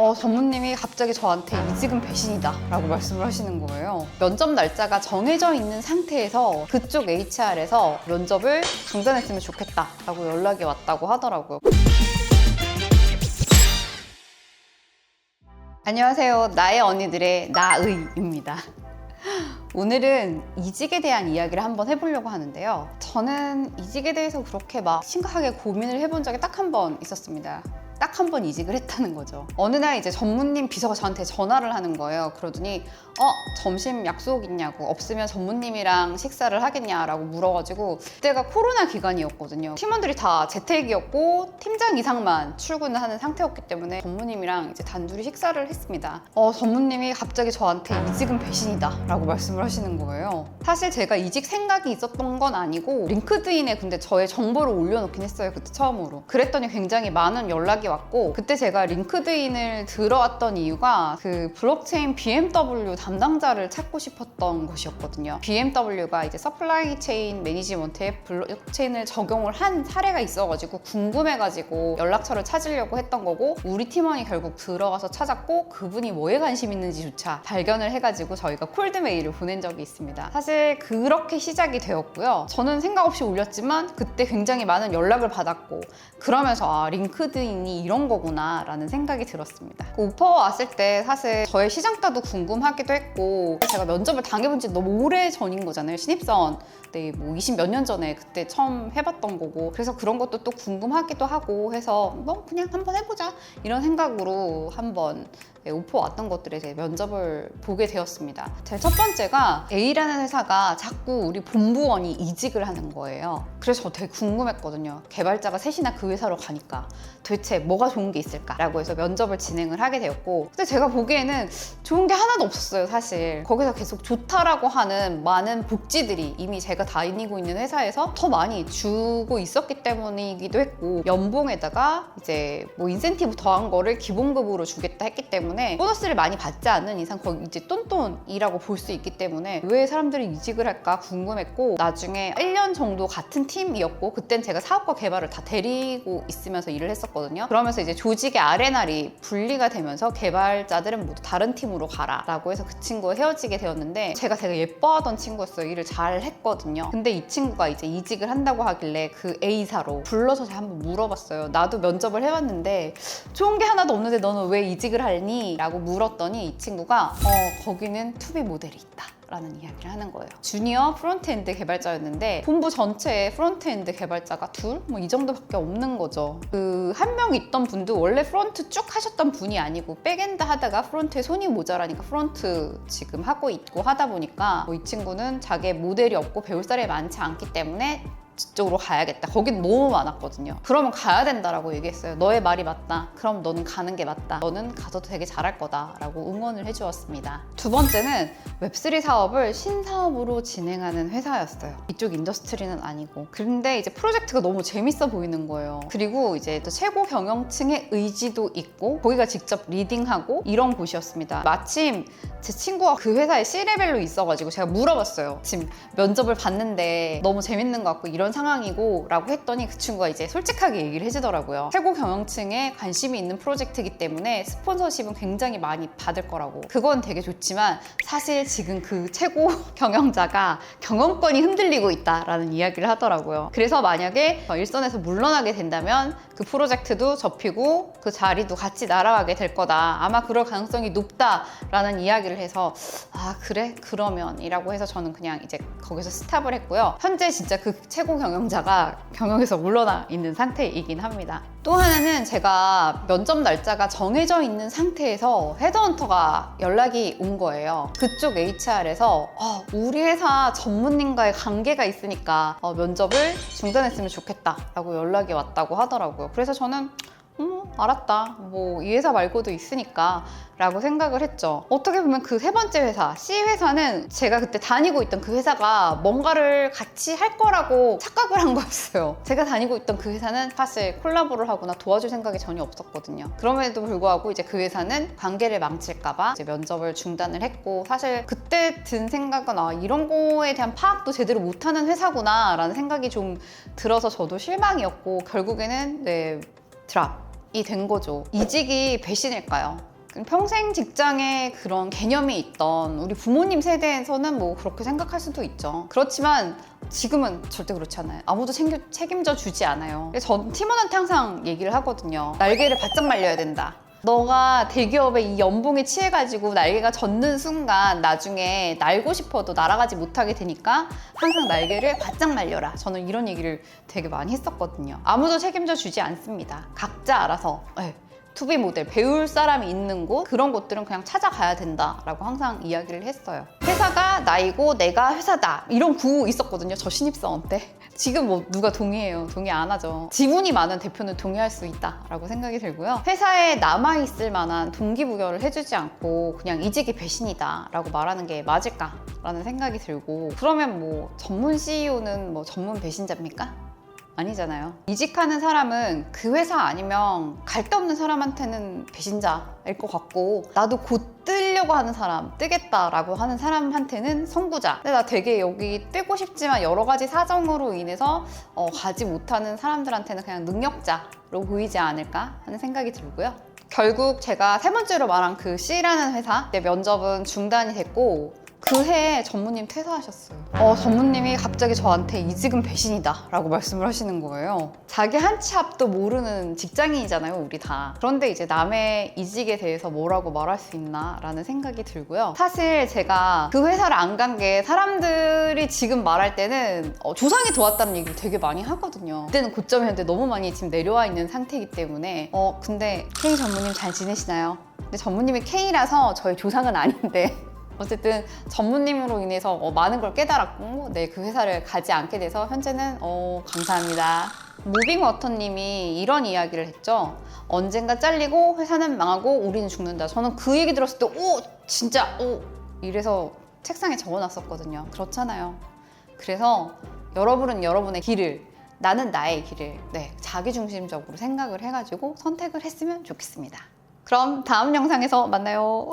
어, 전무님이 갑자기 저한테 이직은 배신이다 라고 말씀을 하시는 거예요. 면접 날짜가 정해져 있는 상태에서 그쪽 HR에서 면접을 중단했으면 좋겠다 라고 연락이 왔다고 하더라고요. 안녕하세요. 나의 언니들의 나의입니다. 오늘은 이직에 대한 이야기를 한번 해보려고 하는데요. 저는 이직에 대해서 그렇게 막 심각하게 고민을 해본 적이 딱 한 번 있었습니다. 딱 한 번 이직을 했다는 거죠. 어느 날 이제 전무님 비서가 저한테 전화를 하는 거예요. 그러더니 어 점심 약속 있냐고 없으면 전무님이랑 식사를 하겠냐라고 물어가지고 그때가 코로나 기간이었거든요. 팀원들이 다 재택이었고 팀장 이상만 출근을 하는 상태였기 때문에 전무님이랑 이제 단둘이 식사를 했습니다. 어 전무님이 갑자기 저한테 이직은 배신이다라고 말씀을 하시는 거예요. 사실 제가 이직 생각이 있었던 건 아니고 링크드인에 근데 저의 정보를 올려놓긴 했어요. 그때 처음으로. 그랬더니 굉장히 많은 연락이 왔고 그때 제가 링크드인을 들어왔던 이유가 그 블록체인 BMW 담당자를 찾고 싶었던 것이었거든요. BMW가 이제 서플라이 체인 매니지먼트에 블록체인을 적용을 한 사례가 있어가지고 궁금해가지고 연락처를 찾으려고 했던 거고 우리 팀원이 결국 들어가서 찾았고 그분이 뭐에 관심 있는지조차 발견을 해가지고 저희가 콜드 메일을 보낸 적이 있습니다. 사실 그렇게 시작이 되었고요. 저는 생각 없이 올렸지만 그때 굉장히 많은 연락을 받았고 그러면서 아 링크드인이 이런 거구나 라는 생각이 들었습니다. 그 오퍼 왔을 때 사실 저의 시장가도 궁금하기도 했고 제가 면접을 당해본 지 너무 오래 전인 거잖아요. 신입사원 때뭐20몇 년 전에 그때 처음 해봤던 거고 그래서 그런 것도 또 궁금하기도 하고 해서 뭐 그냥 한번 해보자 이런 생각으로 한번 네, 오퍼 왔던 것들에 제 면접을 보게 되었습니다. 제첫 번째가 A라는 회사가 자꾸 우리 본부원이 이직을 하는 거예요. 그래서 저 되게 궁금했거든요. 개발자가 셋이나 그 회사로 가니까 도대체 뭐가 좋은 게 있을까라고 해서 면접을 진행을 하게 되었고 근데 제가 보기에는 좋은 게 하나도 없었어요, 사실. 거기서 계속 좋다라고 하는 많은 복지들이 이미 제가 다니고 있는 회사에서 더 많이 주고 있었기 때문이기도 했고 연봉에다가 이제 뭐 인센티브 더한 거를 기본급으로 주겠다 했기 때문에 보너스를 많이 받지 않는 이상 거기 이제 똔똔이라고 볼 수 있기 때문에 왜 사람들이 이직을 할까 궁금했고 나중에 1년 정도 같은 팀이었고 그땐 제가 사업과 개발을 다 데리고 있으면서 일을 했었거든요. 그러면서 이제 조직의 아레날이 분리가 되면서 개발자들은 모두 다른 팀으로 가라 라고 해서 그 친구와 헤어지게 되었는데 제가 되게 예뻐하던 친구였어요. 일을 잘 했거든요. 근데 이 친구가 이제 이직을 한다고 하길래 그 A사로 불러서 제가 한번 물어봤어요. 나도 면접을 해봤는데 좋은 게 하나도 없는데 너는 왜 이직을 하니? 라고 물었더니 이 친구가 어 거기는 투비 모델이 있다. 라는 이야기를 하는 거예요. 주니어 프론트엔드 개발자였는데 본부 전체에 프론트엔드 개발자가 둘? 뭐 이 정도밖에 없는 거죠. 그 한 명 있던 분도 원래 프론트 쭉 하셨던 분이 아니고 백엔드 하다가 프론트에 손이 모자라니까 프론트 지금 하고 있고 하다 보니까 뭐 이 친구는 자기 모델이 없고 배울 사람이 많지 않기 때문에 저 쪽으로 가야겠다. 거긴 너무 많았거든요. 그러면 가야 된다라고 얘기했어요. 너의 말이 맞다. 그럼 너는 가는 게 맞다. 너는 가서도 되게 잘할 거다라고 응원을 해주었습니다. 두 번째는 웹3 사업을 신사업으로 진행하는 회사였어요. 이쪽 인더스트리는 아니고. 그런데 이제 프로젝트가 너무 재밌어 보이는 거예요. 그리고 이제 또 최고 경영층의 의지도 있고 거기가 직접 리딩하고 이런 곳이었습니다. 마침 제 친구가 그 회사에 C레벨로 있어가지고 제가 물어봤어요. 지금 면접을 봤는데 너무 재밌는 것 같고 이런 상황이고 라고 했더니 그 친구가 이제 솔직하게 얘기를 해주더라고요. 최고 경영층에 관심이 있는 프로젝트이기 때문에 스폰서십은 굉장히 많이 받을 거라고. 그건 되게 좋지만 사실 지금 그 최고 경영자가 경영권이 흔들리고 있다라는 이야기를 하더라고요. 그래서 만약에 일선에서 물러나게 된다면 그 프로젝트도 접히고 그 자리도 같이 날아가게 될 거다. 아마 그럴 가능성이 높다라는 이야기를 해서 아 그래 그러면 이라고 해서 저는 그냥 이제 거기서 스탑을 했고요. 현재 진짜 그 최고 경영자가 경영에서 물러나 있는 상태이긴 합니다. 또 하나는 제가 면접 날짜가 정해져 있는 상태에서 헤드헌터가 연락이 온 거예요. 그쪽 HR에서 어, 우리 회사 전문님과의 관계가 있으니까 어, 면접을 중단했으면 좋겠다라고 연락이 왔다고 하더라고요. 그래서 저는 음, 알았다. 뭐 이 회사 말고도 있으니까 라고 생각을 했죠. 어떻게 보면 그 세 번째 회사, C 회사는 제가 그때 다니고 있던 그 회사가 뭔가를 같이 할 거라고 착각을 한 거였어요. 제가 다니고 있던 그 회사는 사실 콜라보를 하거나 도와줄 생각이 전혀 없었거든요. 그럼에도 불구하고 이제 그 회사는 관계를 망칠까봐 이제 면접을 중단을 했고 사실 그때 든 생각은 아, 이런 거에 대한 파악도 제대로 못하는 회사구나 라는 생각이 좀 들어서 저도 실망이었고 결국에는 네, 드랍 된 거죠. 이직이 배신일까요? 평생 직장에 그런 개념이 있던 우리 부모님 세대에서는 뭐 그렇게 생각할 수도 있죠. 그렇지만 지금은 절대 그렇지 않아요. 아무도 챙겨, 책임져 주지 않아요. 그래서 전 팀원한테 항상 얘기를 하거든요. 날개를 바짝 말려야 된다. 너가 대기업의 이 연봉에 취해가지고 날개가 젖는 순간 나중에 날고 싶어도 날아가지 못하게 되니까 항상 날개를 바짝 말려라. 저는 이런 얘기를 되게 많이 했었거든요. 아무도 책임져 주지 않습니다. 각자 알아서. 네. 투비 모델 배울 사람이 있는 곳 그런 곳들은 그냥 찾아가야 된다라고 항상 이야기를 했어요. 나이고 내가 회사다 이런 구호 있었거든요. 저 신입사원 때. 지금 뭐 누가 동의해요? 동의 안 하죠. 지분이 많은 대표는 동의할 수 있다라고 생각이 들고요. 회사에 남아 있을 만한 동기부여를 해주지 않고 그냥 이직이 배신이다 라고 말하는 게 맞을까라는 생각이 들고 그러면 뭐 전문 CEO는 뭐 전문 배신자입니까? 아니잖아요. 이직하는 사람은 그 회사 아니면 갈 데 없는 사람한테는 배신자일 것 같고 나도 곧 뜨려고 하는 사람, 뜨겠다라고 하는 사람한테는 선구자. 근데 나 되게 여기 뜨고 싶지만 여러 가지 사정으로 인해서 어, 가지 못하는 사람들한테는 그냥 능력자로 보이지 않을까 하는 생각이 들고요. 결국 제가 세 번째로 말한 그 C라는 회사 내 면접은 중단이 됐고 그 해에 전무님 퇴사하셨어요. 어, 전무님이 갑자기 저한테 이직은 배신이다 라고 말씀을 하시는 거예요. 자기 한 치 앞도 모르는 직장인이잖아요, 우리 다. 그런데 이제 남의 이직에 대해서 뭐라고 말할 수 있나 라는 생각이 들고요. 사실 제가 그 회사를 안 간 게 사람들이 지금 말할 때는 어, 조상이 도왔다는 얘기를 되게 많이 하거든요. 그때는 고점이었는데 너무 많이 지금 내려와 있는 상태이기 때문에 어, 근데 K 전무님 잘 지내시나요? 근데 전무님이 K라서 저희 조상은 아닌데 어쨌든 전무님으로 인해서 어, 많은 걸 깨달았고 네, 그 회사를 가지 않게 돼서 현재는 어, 감사합니다. 무빙 워터님이 이런 이야기를 했죠. 언젠가 잘리고 회사는 망하고 우리는 죽는다. 저는 그 얘기 들었을 때 오 진짜 오 이래서 책상에 적어놨었거든요. 그렇잖아요. 그래서 여러분은 여러분의 길을 나는 나의 길을 네, 자기중심적으로 생각을 해가지고 선택을 했으면 좋겠습니다. 그럼 다음 영상에서 만나요.